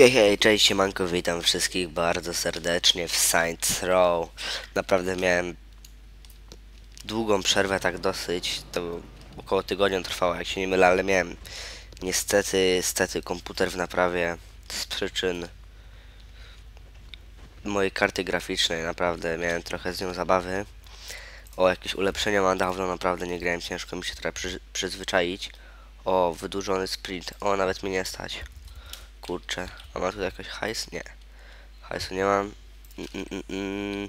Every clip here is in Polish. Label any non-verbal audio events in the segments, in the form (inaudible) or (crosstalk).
Hej, hej, cześć, siemanko, witam wszystkich bardzo serdecznie w Saints Row. Naprawdę miałem długą przerwę, tak dosyć, to około tygodnia trwało, jak się nie mylę, ale miałem niestety, niestety komputer w naprawie z przyczyn mojej karty graficznej, naprawdę miałem trochę z nią zabawy. O, jakieś ulepszenia mam dawno, naprawdę nie grałem, ciężko mi się trochę przy, przyzwyczaić. O, wydłużony sprint, o, nawet mnie nie stać. Kurczę, a ma tu jakoś hajs? Nie. Hajsu nie mam. Mm, mm, mm, mm.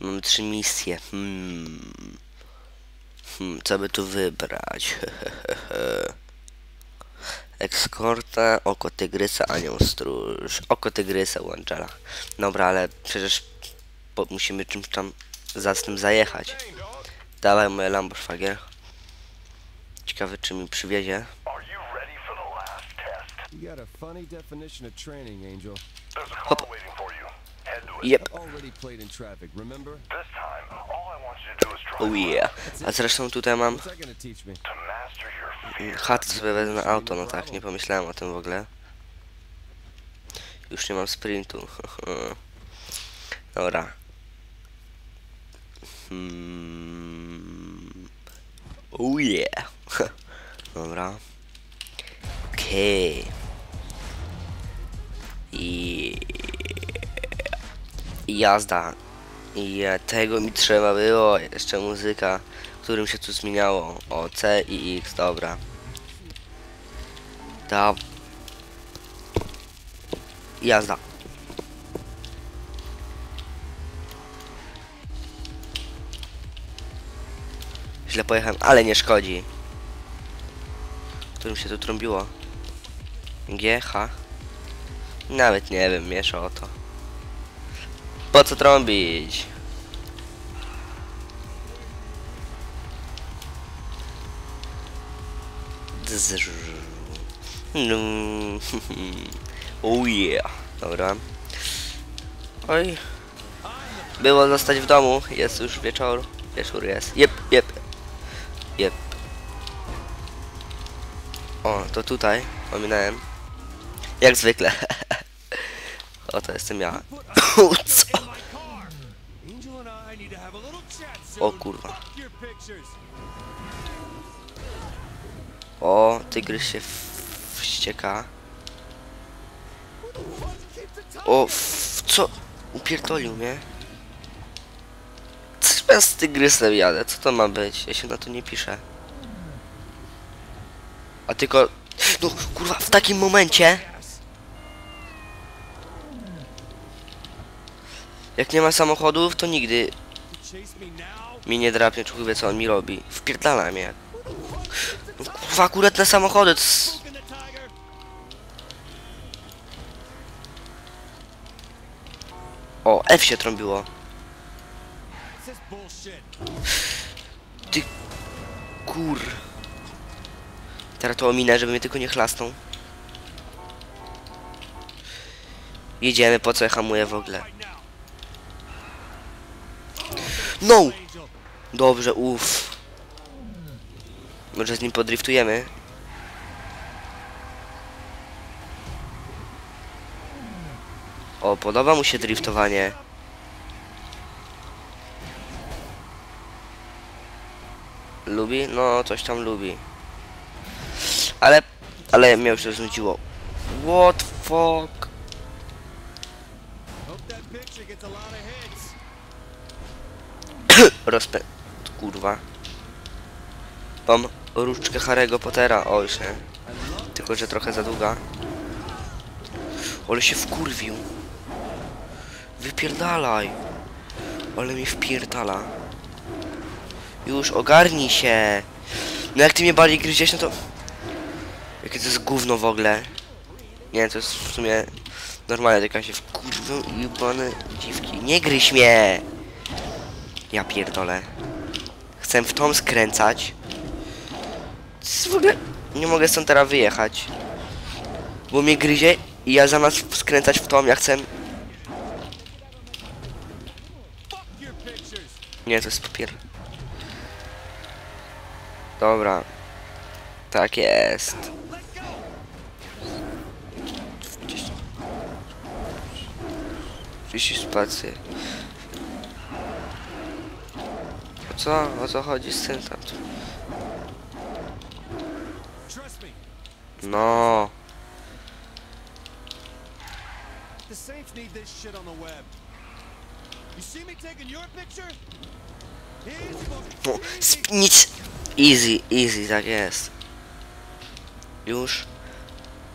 Mam trzy misje. Hmm. Hmm, co by tu wybrać? (laughs) Ekskorta, oko tygrysa, anioł stróż. Oko tygrysa u. Dobra, ale przecież musimy czymś tam zacnym zajechać. Dawaj moje Lambo szwagier. Ciekawe czy mi przywiezie. Are you ready for the last test? You got a funny definition of training, Angel. There's a car Hop. waiting for you. Head to it. Yep. Already played in traffic, remember? This time, all I want you to do is try Oh yeah. A zresztą tutaj mam. Chatę sobie wezmę na auto, no tak, nie pomyślałem o tym w ogóle. Już nie mam sprintu. (laughs) Dobra. Hmm. Oh yeah. (laughs) Dobra. Okej. I... Jazda. I e, tego mi trzeba było. Jeszcze muzyka, którym się tu zmieniało. O, C i X, dobra. Da. Jazda. Źle pojechałem, ale nie szkodzi. Którym się tu trąbiło? G, H? Nawet nie wiem, miesza o to. Po co trąbić? (laughs) Oh yeah. Dobra. Oj. Było zostać w domu. Jest już wieczór. Wieczór jest. Jep, jep. Jep. O, to tutaj. Ominąłem. Jak zwykle. (laughs) o, to jestem ja. Co? (coughs) O kurwa. O, tygrys się wścieka. O, co? Upierdolił mnie. Coś ja z tygrysem jadę, co to ma być? Ja się na to nie piszę. A tylko... No, kurwa, w takim momencie... Jak nie ma samochodów, to nigdy mi nie drapnie, człowiek wie co on mi robi. Wpierdala mnie. No, kurwa, akurat te samochody, tiger. O, F się trąbiło. Bullshit. Kur... Teraz to ominę, żeby mnie tylko nie chlasnął. Jedziemy, po co ja hamuję w ogóle? No! Dobrze, uff. Może z nim podriftujemy? O, podoba mu się driftowanie. Lubi? No, coś tam lubi. Ale, ale mnie już to znudziło. What fuck? Hope that picture gets a lot of. Rozpę... Kurwa. Mam różdżkę Harry'ego Pottera. O, już nie. Tylko, że trochę za długa. Ale się wkurwił. Wypierdalaj. Ale mi wpierdala. Już ogarnij się. No jak ty mnie bardziej gryziesz, no to... Jakie to jest gówno w ogóle. Nie, to jest w sumie... Normalnie, tylko się wkurwią i jebane dziwki. Nie gryź mnie! Ja pierdolę. Chcę w tą skręcać. Jest w ogóle... Nie mogę stąd teraz wyjechać. Bo mnie gryzie i ja zamiast skręcać w tą, ja chcę... Nie, to jest papier. Dobra. Tak jest. Wisi spację. Co? O co chodzi z tym tam? No. The Saints need this shit on the web. You see me taking your picture? Nic. Easy, easy, tak jest. Już?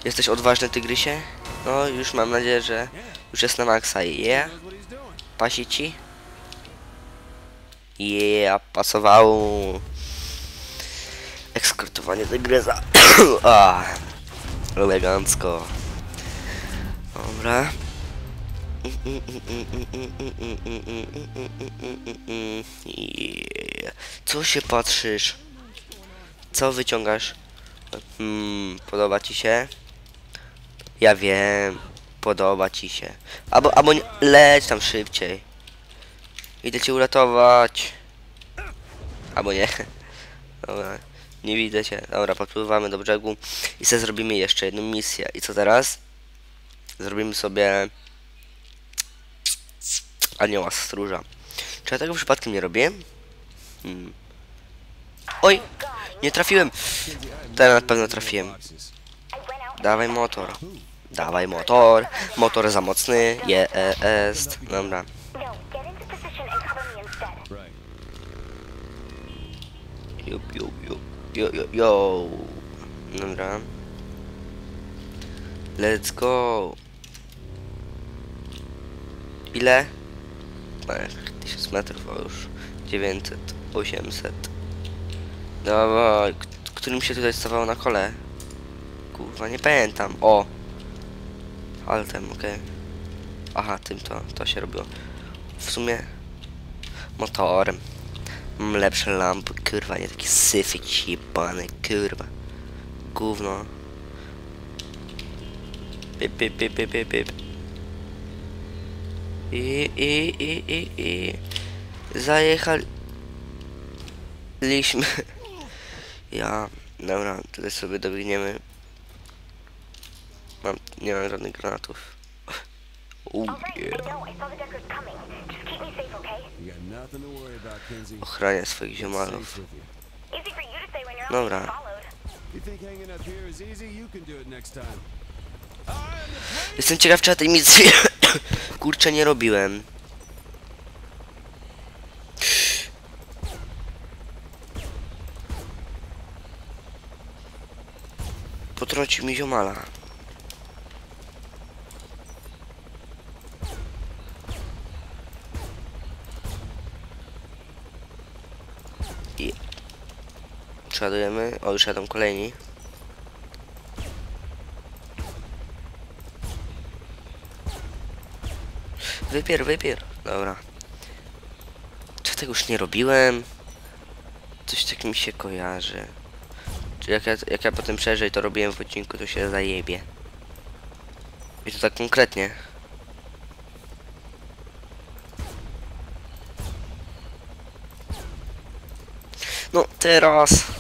Jesteś odważny, tygrysie? No, już mam nadzieję, że już jest na maksa. Yeah? He's doing. Pasi ci? Yeah, pasowało. Ekskrutowanie tygrysa. (coughs) A, elegancko. Dobra. Yeah. Co się patrzysz? Co wyciągasz? Hmm, podoba ci się? Ja wiem, podoba ci się. Albo, albo nie, leć tam szybciej. Idę cię uratować. Albo nie. (laughs) Dobra, nie widzę cię. Dobra, podpływamy do brzegu i sobie zrobimy jeszcze jedną misję. I co teraz? Zrobimy sobie anioła stróża. Czy ja tego przypadkiem nie robię? Hmm. Oj! Nie trafiłem! Teraz na pewno trafiłem. Dawaj motor. Dawaj motor. Motor za mocny. Jest. Dobra. Yo, yo, yo, yo, yo, yo. Dobra. Let's go. Ile? Ech, 1000 metrów, o już 900, 800. Dawaj, którym się tutaj stawało na kole? Kurwa, nie pamiętam. O! Altem, okej. Aha, tym to, to się robiło. W sumie motorem. Lepsze lampy, kurwa, nie taki syfik jebany, kurwa. Gówno. Pip, pip, pip, pip, pip, pip. I, i, i, i, i. Zajechaliśmy. (laughs) Ja, dobra, tutaj sobie dobiegniemy. Mam, nie mam żadnych granatów. (laughs) Oh yeah. Ochrania swoich ziomalów. with you. Easy for you to say when you're not being bra. followed. You think hanging up here is easy? You can do it next time. I am the Jestem ciekaw, czy ja tej misji (coughs) kurczę nie robiłem. Potrącił mi ziomala. Przeładujemy. O, już jadą kolejni. Wypier, wypier. Dobra. Czy tego już nie robiłem? Coś tak mi się kojarzy. Czy jak ja, jak ja potem przeżyję to robiłem w odcinku, to się zajebie. I to tak konkretnie. No teraz.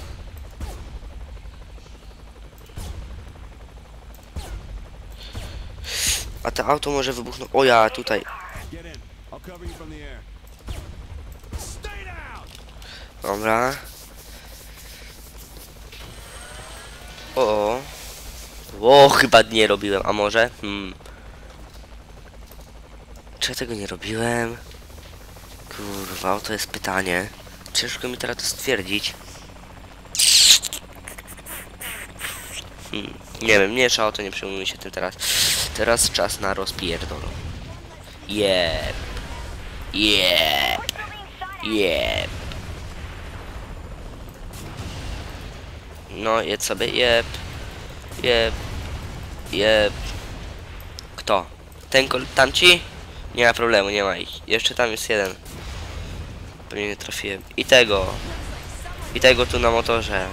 A to auto może wybuchnąć. O ja tutaj. Dobra. O, o. O, chyba nie robiłem, a może? Hmm. Czy ja tego nie robiłem? Kurwa, to jest pytanie. Ciężko mi teraz to stwierdzić. Hmm. Nie wiem, nie trzeba o to nie przejmujmy się tym teraz. Teraz czas na rozpierdol. Jeb. Jeb. Jeb. No, jedz sobie, jeb, jeb, jeb. Kto? Ten kol, tamci? Nie ma problemu, nie ma ich. Jeszcze tam jest jeden. Pewnie nie trafiłem. I tego. I tego tu na motorze.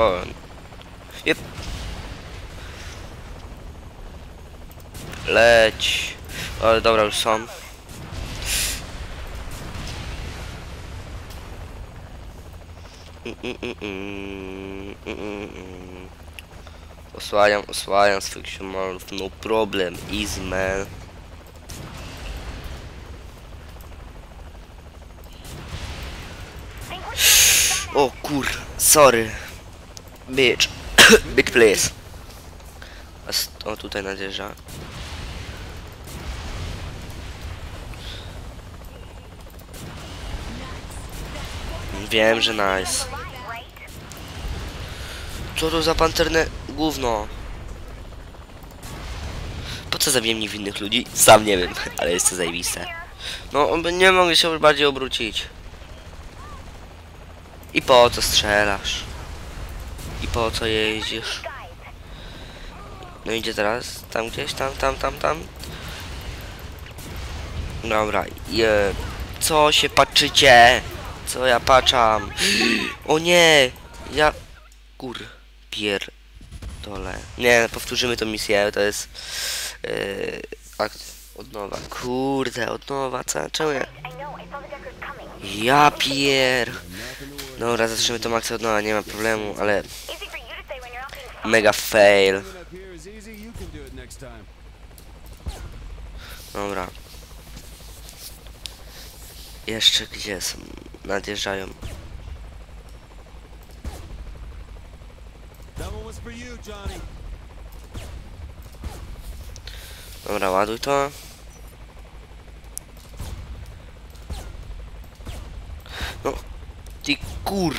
O. Jep. Leć. Ale dobra, już są. Mm, mm, mm. Osłaniam, osłaniam swoich ziomalów, no problem, easy man. O kur, sorry. Bitch. (coughs) Big place. O tutaj nadjeżdża. Wiem, że nice. Co to za panterne gówno? Po co zabiłem niewinnych ludzi? Sam nie wiem, (laughs) ale jest to zajebiste. No, nie mogę się bardziej obrócić. I po co strzelasz? Po co jeździsz? No idzie teraz? Tam gdzieś? Tam, tam, tam, tam? Dobra, je... Co się patrzycie? Co ja patrzam? (gasps) O nie! Ja... Kur... Pier... Dole. Nie, powtórzymy tą misję, to jest... Yy, akt od nowa. Kurde, od nowa, co? Czemu ja... Ja pier... Dobra, zatrzymy tą akcję od nowa, nie ma problemu, ale... Mega fail. Dobra. Jeszcze gdzie są? Nadjeżdżają. Dobra, ładuj to. No, ty kur...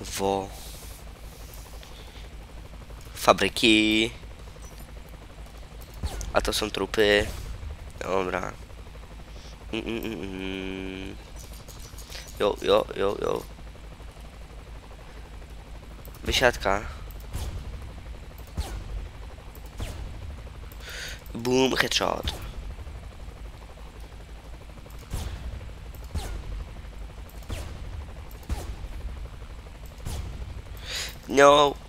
Wo. Fabryki. A to są trupy. Dobra. Mm, mm, mm, mm. Jo, jo, jo, jo. Wysiadka. Boom, headshot. No.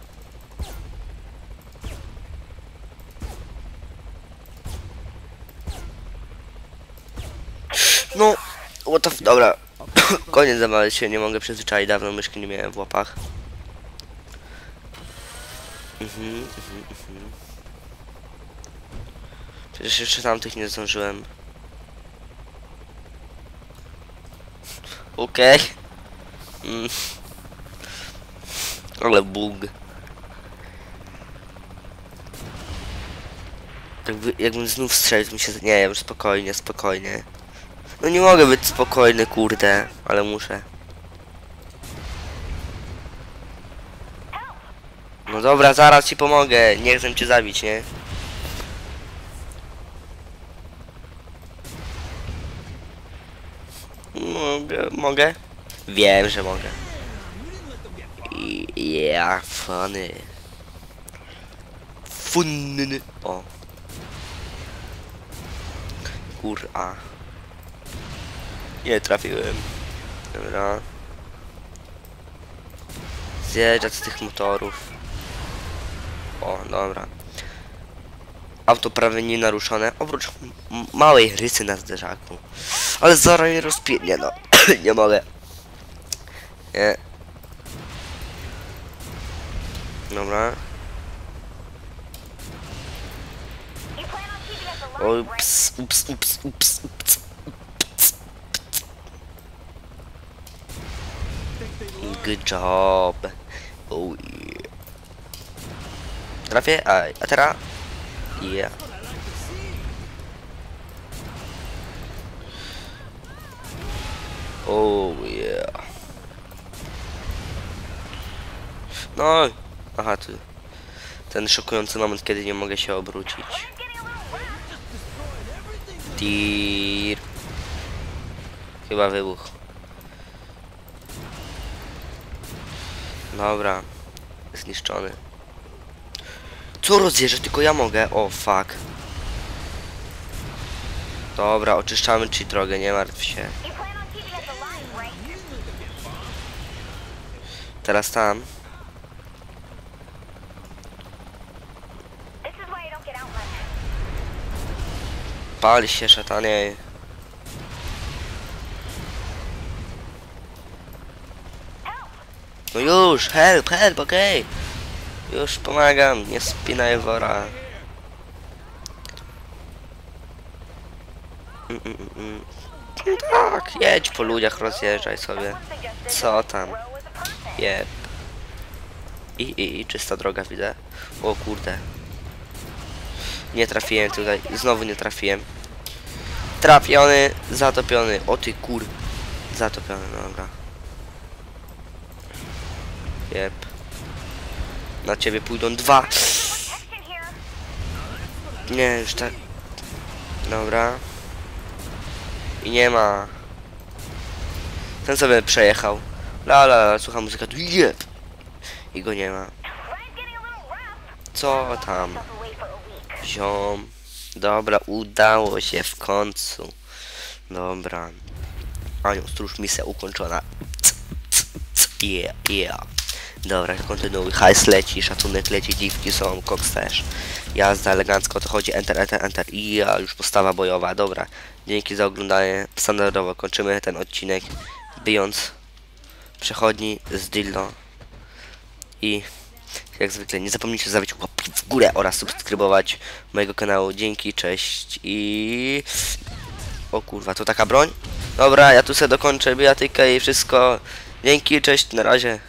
No, what the f... Dobra. (coughs) Koniec zabawy się, nie mogę przyzwyczaić, dawno myszki nie miałem w łapach. Mhm, mhm, mhm. Przecież jeszcze tamtych nie zdążyłem. Okej. Mm. Ale bug. Jakby, jakbym znów strzelił, mi się... Nie, już spokojnie, spokojnie. No nie mogę być spokojny, kurde, ale muszę. No dobra, zaraz ci pomogę. Nie chcę cię zabić, nie? Mogę, mogę? Wiem, że mogę. Yeah, funny. Funny. O. Kur'a. Nie trafiłem. Dobra. Zjeżdżać z tych motorów. O, dobra. Auto prawie naruszone, oprócz małej rysy na zderzaku. Ale zaraz je rozpięknie, no. (clears throat) nie mogę. Nie. Dobra. Ups, ups, ups, ups, ups. Good job. Oh yeah. Trafię? A, a teraz? Yeah. Oh yeah. No. Aha, tu. Ten szokujący moment, kiedy nie mogę się obrócić. Tir. Chyba wybuch. Dobra. Zniszczony. Co rozjeżdżać? Tylko ja mogę. O, fuck. Dobra, oczyszczamy ci drogę, nie martw się. Teraz tam. Pal się, szatanie. No już, help, help, okej. Już pomagam, nie spinaj wora. Mm, mm, mm, mm. No tak, jedź po ludziach, rozjeżdżaj sobie. Co tam? Jeb. I, i, I czysta droga widzę. O kurde. Nie trafiłem tutaj. Znowu nie trafiłem. Trafiony, zatopiony. O ty kur. Zatopiony, no dobra. Jep. Na ciebie pójdą dwa. Nie, już tak. Dobra. I nie ma. Ten sobie przejechał. La la słucha muzyka tu. I go nie ma. Co tam? Ziom. Dobra, udało się w końcu. Dobra. Anioł, stróż misja ukończona. Yeah, yeah. Dobra, kontynuuj. Hajs leci, szacunek leci, dziwki są, koks też. Jazda elegancko, to chodzi enter, enter, enter. I ja już postawa bojowa, dobra. Dzięki za oglądanie. Standardowo kończymy ten odcinek, bijąc przechodni z dildo. I jak zwykle nie zapomnijcie zostawić łapki w górę oraz subskrybować mojego kanału. Dzięki, cześć i... O kurwa, to taka broń? Dobra, ja tu sobie dokończę bijatykę i wszystko. Dzięki, cześć, na razie.